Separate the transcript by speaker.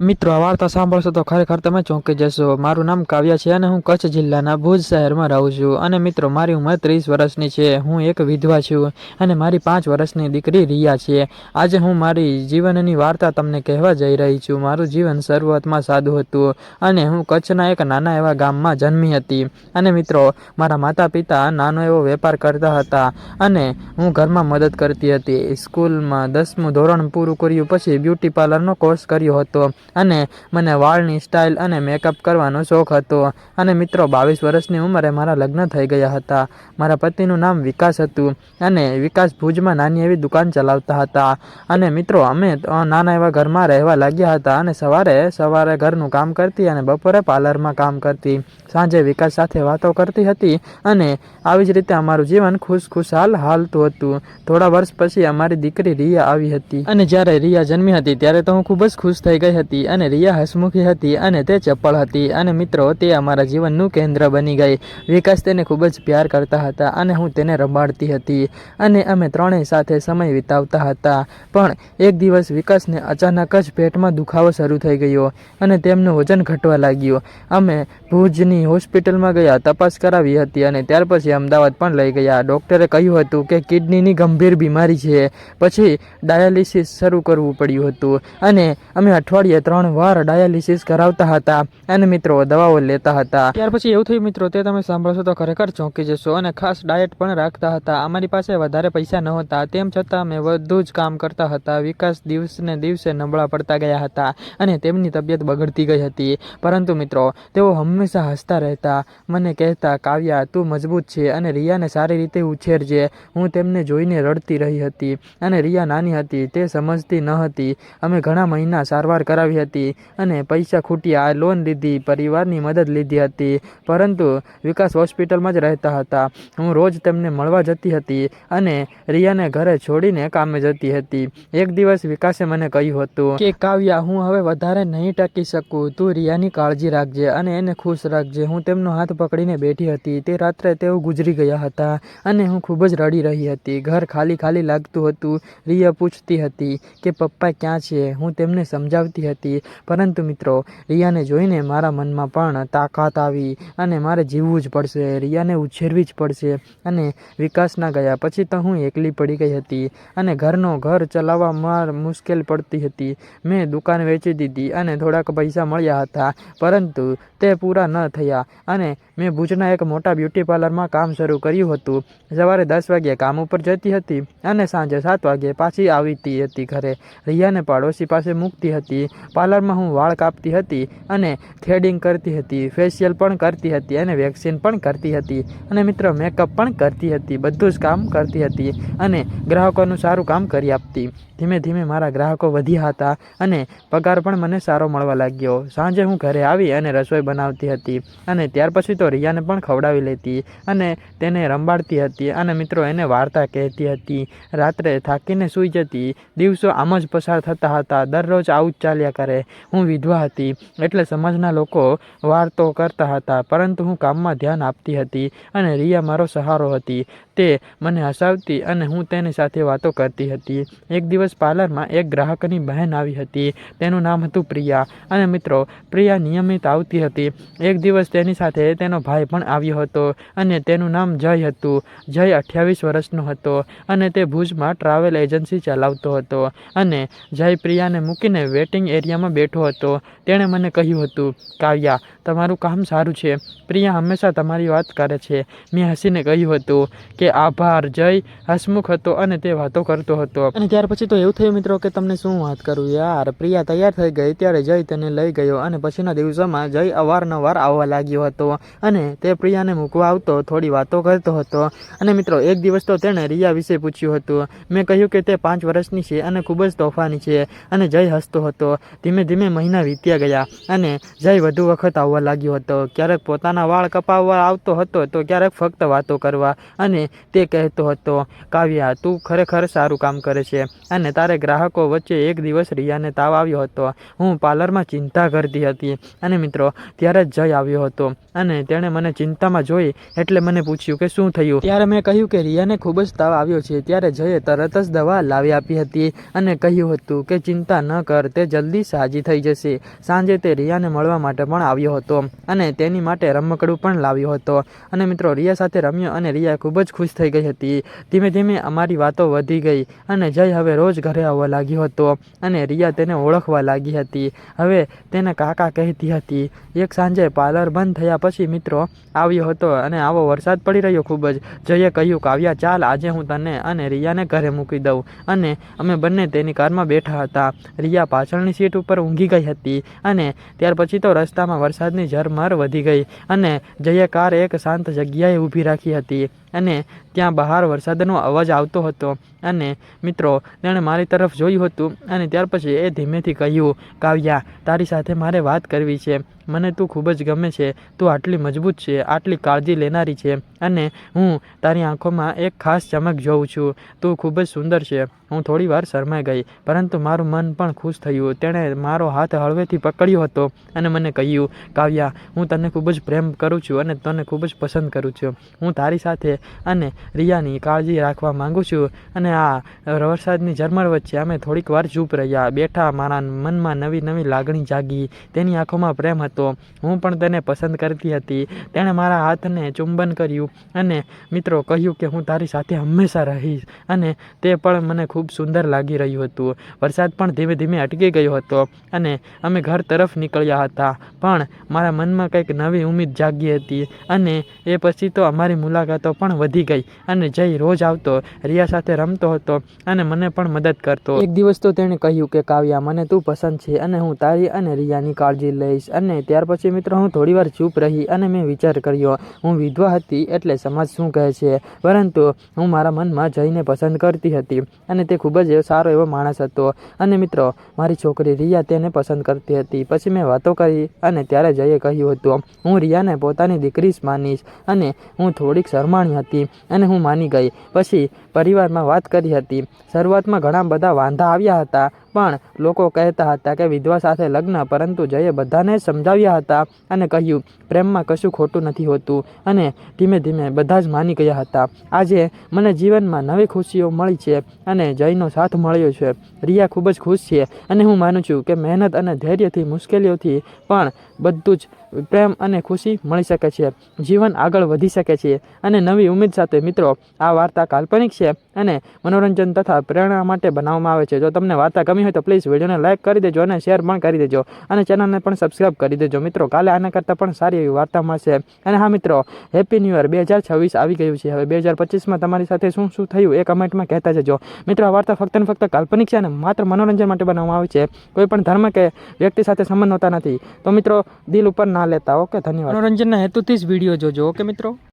Speaker 1: મિત્રો, આ વાર્તા સાંભળશો તો ખરેખર તમે ચોંકી જશો. મારું નામ કાવ્ય છે અને હું કચ્છ જિલ્લાના ભુજ શહેરમાં રહું છું. અને મિત્રો, મારી ઉંમર ત્રીસ વર્ષની છે. હું એક વિધવા છું અને મારી પાંચ વર્ષની દીકરી રિયા છે. આજે હું મારી જીવનની વાર્તા તમને કહેવા જઈ રહી છું. મારું જીવન શરૂઆતમાં સાદું હતું અને હું કચ્છના એક નાના એવા ગામમાં જન્મી હતી. અને મિત્રો, મારા માતા પિતા નાનો એવો વેપાર કરતા હતા અને હું ઘરમાં મદદ કરતી હતી. સ્કૂલમાં દસમું ધોરણ પૂરું કર્યું પછી બ્યુટી પાર્લરનો કોર્સ કર્યો હતો. અને મને વાળની સ્ટાઇલ અને મેકઅપ કરવાનો શોખ હતો. અને મિત્રો, બાવીસ વર્ષની ઉંમરે મારા લગ્ન થઈ ગયા હતા. મારા પતિનું નામ વિકાસ હતું અને વિકાસ ભુજમાં નાની એવી દુકાન ચલાવતા હતા. અને મિત્રો, અમે નાના એવા ઘરમાં રહેવા લાગ્યા હતા અને સવારે સવારે ઘરનું કામ કરતી અને બપોરે પાર્લરમાં કામ કરતી. સાંજે વિકાસ સાથે વાતો કરતી હતી અને આવી જ રીતે અમારું જીવન ખુશ ખુશાલ હાલતું હતું. થોડા વર્ષ પછી અમારી દીકરી રિયા આવી હતી. અને જ્યારે રિયા જન્મી હતી, ત્યારે તો હું ખૂબ જ ખુશ થઈ ગઈ હતી. અને રિયા હસમુખી હતી અને તે ચપળ હતી. અને મિત્રો, તે અમારા જીવનનું કેન્દ્ર બની ગઈ. વિકાસ તેને ખૂબ જ પ્યાર કરતા હતા અને હું તેને રમાડતી હતી. અને અમે ત્રણેય સાથે સમય વિતાવતા હતા. પણ એક દિવસ વિકાસને અચાનક જ પેટમાં દુખાવો શરૂ થઈ ગયો અને તેમનું વજન ઘટવા લાગ્યું. અમે ભુજની હોસ્પિટલમાં ગયા, તપાસ કરાવી હતી અને ત્યાર પછી અમદાવાદ પણ લઈ ગયા. ડૉક્ટરે કહ્યું હતું કે કિડનીની ગંભીર બીમારી છે. પછી ડાયાલિસિસ શરૂ કરવું પડ્યું હતું. અને અમે અઠવાડિયે ત્રણ વાર ડાયાલિસિસ કરાવતા હતા અને મિત્રો દવાઓ લેતા હતા. ત્યાર પછી એવું થયું, મિત્રો, તે તમે સાંભળશો તો ખરેખર ચોંકી જશો અને ખાસ ડાયટ પણ રાખતા હતા. અમારી પાસે વધારે પૈસા નહોતા, તેમ છતાં અમે વધુ જ કામ કરતા હતા. વિકાસ દિવસને દિવસે નબળા પડતા ગયા હતા અને તેમની તબિયત બગડતી ગઈ હતી. પરંતુ મિત્રો, તેઓ હંમેશા હસતા રહેતા. મને કહેતા, કાવ્યા, તું મજબૂત છે અને રિયાને સારી રીતે ઉછેરજે. હું તેમને જોઈને રડતી રહી હતી અને રિયા નાની હતી, તે સમજતી ન હતી. અમે ઘણા મહિના સારવાર કરાવી હતી અને પૈસા ખૂટ્યા લોન લીધી, પરિવારની મદદ લીધી હતી. પરંતુ વિકાસ હોસ્પિટલમાં જ રહેતા હતા. હું રોજ તેમને મળવા જતી હતી અને રિયાને ઘરે છોડીને કામે જતી હતી. એક દિવસ વિકાસે મને કહ્યું હતું કે, કાવ્યા, હું હવે વધારે નહીં ટકી શકું. તું રિયાની કાળજી રાખજે અને એને ખુશ રાખજે. હું તેમનો હાથ પકડીને બેઠી હતી. તે રાત્રે તેઓ ગુજરી ગયા હતા અને હું ખૂબ જ રડી રહી હતી. ઘર ખાલી ખાલી લાગતું હતું. રિયા પૂછતી હતી કે, પપ્પા ક્યાં છે? હું તેમને સમજાવતી હતી. પરંતુ મિત્રો, રિયાને જોઈને મારા મનમાં પણ તાકાત આવી અને મારે જીવવું જ પડશે, રિયાને ઉછેરવી જ પડશે અને વિકાસના ગયા. પછી તો હું એકલી પડી ગઈ હતી અને ઘરનો ઘર ચલાવવા માર મુશ્કેલ પડતી હતી. મેં દુકાન વેચી દીધી અને થોડાક પૈસા મળ્યા હતા, પરંતુ તે પૂરા ન થયા અને મેં ભુજના એક મોટા બ્યુટી પાર્લરમાં કામ શરૂ કર્યું હતું. સવારે દસ વાગ્યે કામ ઉપર જતી હતી અને સાંજે સાત વાગ્યે પાછી આવતી હતી ઘરે. રિયાને પાડોશી પાસે મૂકતી હતી. પાર્લરમાં હું વાળ કાપતી હતી અને થ્રેડિંગ કરતી હતી, ફેશિયલ પણ કરતી હતી અને વેક્સિન પણ કરતી હતી અને મિત્રો મેકઅપ પણ કરતી હતી, બધું જ કામ કરતી હતી અને ગ્રાહકોનું સારું કામ કરી આપતી. ધીમે ધીમે મારા ગ્રાહકો વધ્યા હતા અને પગાર પણ મને સારો મળવા લાગ્યો. સાંજે હું ઘરે આવી અને રસોઈ બનાવતી હતી અને ત્યાર પછી તો રિયાને પણ ખવડાવી લેતી અને તેને રંબાડતી હતી અને મિત્રો એને વાર્તા કહેતી હતી. રાત્રે થાકીને સૂઈ જતી, દિવસો આમ જ પસાર થતા હતા. દરરોજ આવું જ ચાલ્યા કરે. હું વિધવા હતી, એટલે સમાજના લોકો વાર્તો કરતા હતા, પરંતુ હું કામમાં ધ્યાન આપતી હતી અને રિયા મારો સહારો હતી. તે મને હસાવતી અને હું તેની સાથે વાતો કરતી હતી. એક દિવસ પાર્લરમાં એક ગ્રાહકની બહેન આવી હતી. તેનું નામ હતું પ્રિયા. અને મિત્રો, પ્રિયા નિયમિત આવતી હતી. એક દિવસ તેની સાથે તેનો ભાઈ પણ આવ્યો હતો અને તેનું નામ જય હતું. જય અઠ્યાવીસ વર્ષનો હતો અને તે ભુજમાં ટ્રાવેલ એજન્સી ચલાવતો હતો. અને જય પ્રિયાને મૂકીને વેટિંગ એરિયામાં બેઠો હતો. તેણે મને કહ્યું હતું, કાવ્યા, તમારું કામ સારું છે. પ્રિયા હંમેશા તમારી વાત કરે છે. મેં હસીને કહ્યું હતું કે આભાર, જય હસમુખ હતો અને તે વાતો કરતો હતો. અને ત્યાર પછી તો એવું થયું મિત્રો કે તમને શું વાત કરું યાર? પ્રિયા તૈયાર થઈ ગઈ, ત્યારે જય તેને લઈ ગયો અને પછીના દિવસોમાં જય અવારનવાર આવવા લાગ્યો હતો. અને તે પ્રિયાને મૂકવા આવતો, થોડી વાતો કરતો હતો. અને મિત્રો, એક દિવસ તો તેણે રિયા વિશે પૂછ્યું હતું. મેં કહ્યું કે તે પાંચ વર્ષની છે અને ખૂબ જ તોફાની છે અને જય હસતો હતો. ધીમે ધીમે મહિના વીત્યા ગયા અને જય વધુ વખત આવવા લાગ્યો હતો. ક્યારેક પોતાના વાળ કપાવવા આવતો હતો તો ક્યારેક ફક્ત વાતો કરવા અને તે કહેતો હતો, કાવ્યા, તું ખરેખર સારું કામ કરે છે અને તારે ગ્રાહકો વચ્ચે એક દિવસ રિયાને તાવ આવ્યો હતો. હું પાર્લરમાં ચિંતા કરતી હતી અને મિત્રો, ત્યારે જ જય આવ્યો હતો અને તેણે મને ચિંતામાં જોઈ એટલે મને પૂછ્યું કે શું થયું? ત્યારે મેં કહ્યું કે રિયાને ખૂબ જ તાવ આવ્યો છે, ત્યારે જયે તરત જ દવા લાવી આપી હતી અને કહ્યું હતું કે ચિંતા ન કર, તે જલ્દી સાજી થઈ જશે. સાંજે તે રિયાને મળવા માટે પણ આવ્યો હતો અને તેની માટે રમકડું પણ લાવ્યો હતો. અને મિત્રો, રિયા સાથે રમ્યો અને રિયા ખૂબ જ ખુશ થઈ ગઈ હતી. ધીમે ધીમે અમારી વાતો વધી ગઈ અને જય હવે રોજ ઘરે આવવા લાગ્યો હતો અને રિયા તેને ઓળખવા લાગી હતી. હવે તેને કાકા કહેતી હતી. એક સાંજે પાર્લર બંધ થયા પછી મિત્રો આવ્યો હતો અને આવો વરસાદ પડી રહ્યો ખૂબ જ. જયે કહ્યું, કાવ્યા, ચાલ, આજે હું તને અને રિયાને ઘરે મૂકી દઉં. અને અમે બંને તેની કારમાં બેઠા હતા. રિયા પાછળની સીટ ઉપર ઊંઘી ગઈ હતી અને ત્યાર પછી તો રસ્તામાં વરસાદની ઝરમર વધી ગઈ અને જયે કાર એક શાંત જગ્યાએ ઊભી રાખી હતી. અને ત્યાં બહાર વરસાદનો અવાજ આવતો હતો. અને મિત્રો, તેણે મારી તરફ જોયું હતું અને ત્યાર પછી એ ધીમેથી કહ્યું, કાવ્યા, તારી સાથે મારે વાત કરવી છે. મને તું ખૂબ જ ગમે છે. તું આટલી મજબૂત છે, આટલી કાળજી લેનારી છે અને હું તારી આંખોમાં એક ખાસ ચમક જોઉં છું. તું ખૂબ જ સુંદર છે. હું થોડી વાર શરમાઈ ગઈ, પરંતુ મારું મન પણ ખુશ થયું. તેણે મારો હાથ હળવેથી પકડ્યો હતો અને મને કહ્યું, કાવ્યા, હું તને ખૂબ જ પ્રેમ કરું છું અને તને ખૂબ જ પસંદ કરું છું. હું તારી સાથે અને રિયાની કાળજી રાખવા માંગુ છું અને આ વરસાદની ઝરમર વચ્ચે અમે થોડીક વાર ચૂપ રહ્યા. બેઠા, મારા મનમાં નવી નવી લાગણી જાગી. તેની આંખોમાં પ્રેમ હતો હું પણ તેને પસંદ કરતી હતી. તેણે મારા હાથને ચુંબન કર્યું અને મિત્રો કહ્યું કે હું તારી સાથે હંમેશા રહીશ અને તે પણ મને ખૂબ સુંદર લાગી રહ્યું હતું. વરસાદ પણ ધીમે ધીમે અટકી ગયો હતો અને અમે ઘર તરફ નીકળ્યા હતા. પણ મારા મનમાં કંઈક નવી ઉમેદ જાગી હતી અને એ પછી તો અમારી મુલાકાતો પણ વધી ગઈ અને જય રોજ આવતો, રિયા સાથે રમતો હતો અને મને પણ મદદ કરતો. એક દિવસ તો તેણે કહ્યું કે કાવ્યા, મને તું પસંદ છે અને હું તારી અને રિયાની કાળજી લઈશ અને ત્યાર પછી મિત્રો હું થોડીવાર ચૂપ રહી અને મેં વિચાર કર્યો, હું વિધવા હતી એટલે સમાજ શું કહે છે? પરંતુ હું મારા મનમાં જઈને પસંદ કરતી હતી અને તે ખૂબ જ સારો એવો માણસ હતો. અને મિત્રો, મારી છોકરી રિયા તેને પસંદ કરતી હતી. પછી મેં વાતો કરી અને ત્યારે જયે કહ્યું હતું, હું રિયાને પોતાની દીકરી જ માનીશ અને હું થોડીક શરમાણી હતી અને હું માની ગઈ. પછી પરિવારમાં વાત કરી હતી. શરૂઆતમાં ઘણા બધા વાંધા આવ્યા હતા. પણ લોકો કહેતા હતા કે વિધવા સાથે લગ્ન, પરંતુ જયે બધાને સમજાવ્યા હતા અને કહ્યું, પ્રેમમાં કશું ખોટું નથી હોતું. અને ધીમે ધીમે બધા જ માની ગયા હતા. આજે મને જીવનમાં નવી ખુશીઓ મળી છે અને જયનો સાથ મળ્યો છે. રિયા ખૂબ જ ખુશ છે અને હું માનું છું કે મહેનત અને ધૈર્યથી મુશ્કેલીઓથી પણ બધું જ પ્રેમ અને ખુશી મળી શકે છે. જીવન આગળ વધી શકે છે અને નવી ઉમેદ સાથે મિત્રો, આ વાર્તા કાલ્પનિક છે અને મનોરંજન તથા પ્રેરણા માટે બનાવવામાં આવે છે. જો તમને વાર્તા ગમી હોય તો પ્લીઝ વિડીયોને લાઇક કરી દેજો અને શેર પણ કરી દેજો અને ચેનલને પણ સબસ્ક્રાઈબ કરી દેજો. મિત્રો, કાલે આના કરતાં પણ સારી એવી વાર્તા મળશે. અને હા, મિત્રો હેપી ન્યૂ યર બે હજાર છવ્વીસ આવી ગયું છે. હવે બે હજાર પચીસમાં તમારી સાથે શું શું થયું એ કમેન્ટમાં કહેતા જજો. મિત્રો, આ વાર્તા ફક્ત ને ફક્ત કાલ્પનિક છે અને માત્ર મનોરંજન માટે બનાવવામાં આવે છે. કોઈ પણ ધર્મ કે વ્યક્તિ સાથે સંબંધ હોતા નથી. તો મિત્રો, દિલ ઉપર ના લેતા ઓકે ધન્યવાદ. મનોરંજનના હેતુથી જ વીડિયો જોજો ઓકે મિત્રો?